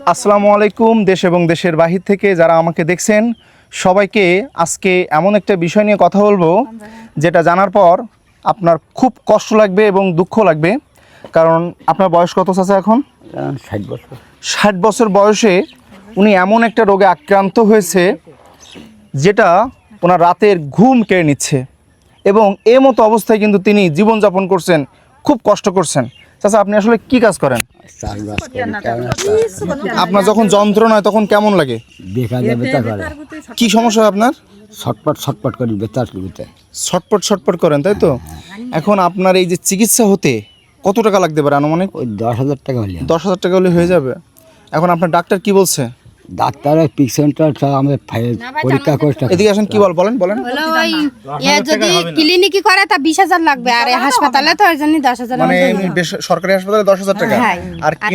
আসসালামু আলাইকুম দেশ এবং দেশের বাহির থেকে যারা আমাকে দেখছেন সবাইকে আজকে এমন একটা বিষয় নিয়ে কথা বলব যেটা জানার পর আপনার খুব কষ্ট লাগবে এবং দুঃখ লাগবে। কারণ আপনার বয়স কত আছে এখন? ষাট বছর। ষাট বছর বয়সে উনি এমন একটা রোগে আক্রান্ত হয়েছে যেটা ওনার রাতের ঘুম কেড়ে নিচ্ছে এবং এ মতো অবস্থায় কিন্তু তিনি জীবনযাপন করছেন খুব কষ্ট করছেন। চাচা আপনি আসলে কি কাজ করেন? আপনার যখন যন্ত্রণা হয় তখন কেমন লাগে? বেকার করে। কি সমস্যা হয় আপনার? ছটপট ছটপট করি বেতার করতে। ছটপট ছটপট করেন তাই তো? এখন আপনার এই যে চিকিৎসা হতে কত টাকা লাগতে পারে আনুমানিক? ওই দশ হাজার টাকা হলে দশ হাজার টাকা হলে হয়ে যাবে। এখন আপনার ডাক্তার কি বলছে? ডাক্তারের আমাদের পরীক্ষা করে এদিকে আসেন কি বল বলেন বলেন। ইয়ে যদি ক্লিনিকে করে তা বিশ হাজার লাগবে। আর হাসপাতালে তো ওই জন্য দশ হাজার মানে সরকারি হাসপাতালে দশ হাজার টাকা। হ্যাঁ আর আর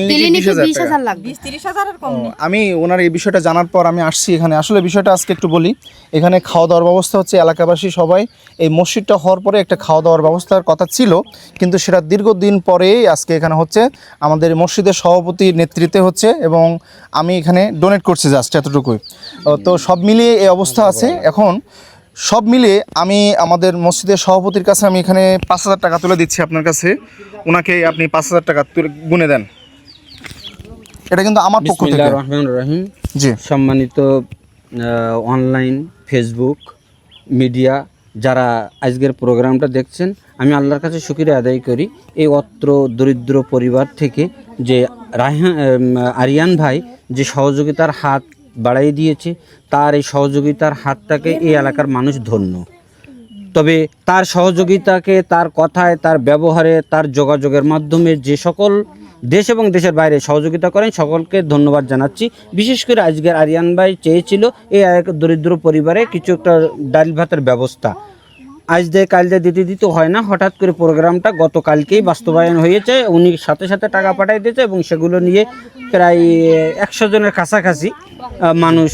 বিশ হাজার লাগবে। আমি ওনার এই বিষয়টা জানার পর আমি আসছি এখানে। আসলে বিষয়টা আজকে একটু বলি। এখানে খাওয়া দাওয়ার ব্যবস্থা হচ্ছে এলাকাবাসী সবাই। এই মসজিদটা হওয়ার পরে একটা খাওয়া দাওয়ার ব্যবস্থার কথা ছিল কিন্তু সেটা দীর্ঘদিন পরেই আজকে এখানে হচ্ছে। আমাদের মসজিদের সভাপতির নেতৃত্বে হচ্ছে এবং আমি এখানে ডোনেট করছি জাস্ট এতটুকুই। তো সব মিলিয়ে এই অবস্থা আছে। এখন সব মিলিয়ে আমি আমাদের মসজিদের সভাপতির কাছে আমি এখানে পাঁচ হাজার টাকা তুলে দিচ্ছি আপনার কাছে। ওনাকে আপনি পাঁচ হাজার টাকা তুলে গুনে দেন। এটা কিন্তু আমার পক্ষ থেকে। রহিম। জি। সম্মানিত অনলাইন ফেসবুক মিডিয়া যারা আজকের প্রোগ্রামটা দেখছেন আমি আল্লাহর কাছে শুক্রিয়া আদায় করি। এই অত্র দরিদ্র পরিবার থেকে যে রায়হান আরিয়ান ভাই যে সহযোগিতার হাত বাড়াই দিয়েছে, তার এই সহযোগিতার হাতটাকে এই এলাকার মানুষ ধন্য। তবে তার সহযোগিতাকে, তার কথায়, তার ব্যবহারে, তার যোগাযোগের মাধ্যমে যে সকল দেশ এবং দেশের বাইরে সহযোগিতা করেন, সকলকে ধন্যবাদ জানাচ্ছি। বিশেষ করে আজকের আরিয়ান ভাই চেয়েছিল এই এক দরিদ্র পরিবারে কিছু একটা ডাল ভাতের ব্যবস্থা আজ দিয়ে কাল দিয়ে দিতে দিতে হয় না, হঠাৎ করে প্রোগ্রামটা গতকালকেই বাস্তবায়ন হয়েছে। উনি সাথে সাথে টাকা পাঠাই দিয়েছে এবং সেগুলো নিয়ে প্রায় একশো জনের কাছাকাছি মানুষ,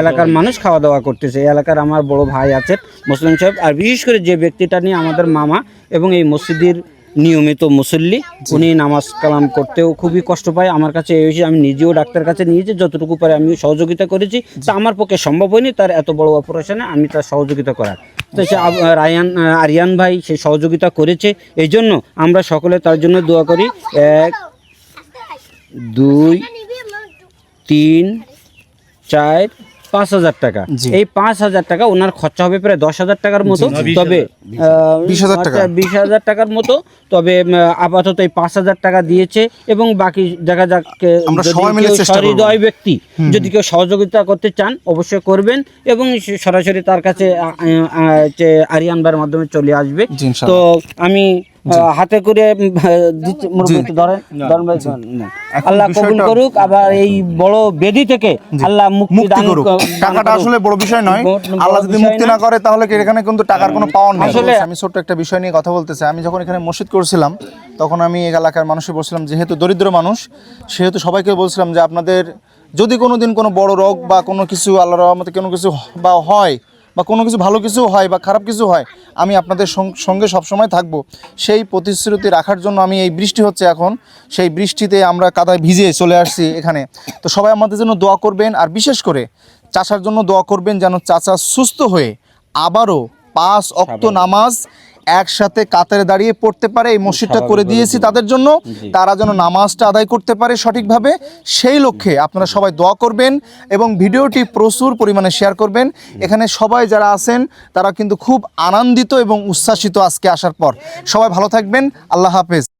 এলাকার মানুষ খাওয়া দাওয়া করতেছে এলাকার আমার বড় ভাই আছে মুসলিম সাহেব। আর বিশেষ করে যে ব্যক্তিটা নিয়ে আমাদের মামা এবং এই মসজিদের নিয়মিত মুসল্লি উনি নামাজ কালাম করতেও খুবই কষ্ট পায়। আমার কাছে এসে আমি নিজেও ডাক্তার কাছে নিয়েছি যতটুকু পারে আমি সহযোগিতা করেছি। তা আমার পক্ষে সম্ভব হয়নি তার এত বড় অপারেশনে আমি তার সহযোগিতা করার। তো সে রায়ান আরিয়ান ভাই সে সহযোগিতা করেছে। এই জন্য আমরা সকলে তার জন্য দোয়া করি। এক দুই তিন চার পাঁচ হাজার টাকা। এই পাঁচ হাজার টাকা ওনার খরচা হবে প্রায় দশ হাজার টাকার মতো। তবে বিশ হাজার টাকা। বিশ হাজার টাকার মতো। তবে আপাতত এই পাঁচ হাজার টাকা দিয়েছে এবং বাকি দেখা যাক এ, যদি কেউ সহৃদয় ব্যক্তি যদি কেউ সহযোগিতা করতে চান অবশ্যই করবেন এবং সরাসরি তার কাছে আ, আ, যে আরিয়ান ভাইয়ের মাধ্যমে চলে আসবে। তো আমি হাতে করে ধরেন আল্লাহ কবুল করুক আবার এই বড় বেদি থেকে আল্লাহ মুক্তি দান করুক। টাকাটা আসলে বড় বিষয় নয়। আল্লাহ যদি মুক্তি না। করে তাহলে কি এখানে কিন্তু টাকার কোনো পাওয়ার নেই? আসলে- আমি ছোট্ট একটা বিষয় নিয়ে কথা বলতেছি। আমি যখন এখানে মসজিদ করছিলাম তখন আমি এই এলাকার মানুষকে বলছিলাম যেহেতু দরিদ্র মানুষ সেহেতু সবাইকে বলছিলাম যে আপনাদের যদি কোনো দিন কোনো বড় রোগ বা কোনো কিছু আল্লাহ রহমতে কোনো কিছু বা হয় বা কোনো কিছু ভালো কিছু হয় বা খারাপ কিছু হয় আমি আপনাদের সঙ্গে সবসময় থাকব। সেই প্রতিশ্রুতি রাখার জন্য আমি এই বৃষ্টি হচ্ছে এখন। সেই বৃষ্টিতে আমরা কাদায় ভিজে চলে আসছি এখানে। তো সবাই আমাদের জন্য দোয়া করবেন আর বিশেষ করে চাষার জন্য দোয়া করবেন যেন চাচা সুস্থ হয়ে আবারও পাঁচ অক্ত নামাজ একসাথে কাতারে দাঁড়িয়ে পড়তে পারে এই মসজিদটা করে দিয়েছি তাদের জন্য। তারা যেন নামাজটা আদায় করতে পারে সঠিকভাবে সেই লক্ষ্যে আপনারা সবাই দোয়া করবেন এবং ভিডিওটি প্রচুর পরিমাণে শেয়ার করবেন। এখানে সবাই যারা আছেন তারা কিন্তু খুব আনন্দিত এবং উচ্ছ্বাসিত আজকে আসার পর। সবাই ভালো থাকবেন আল্লাহ হাফেজ।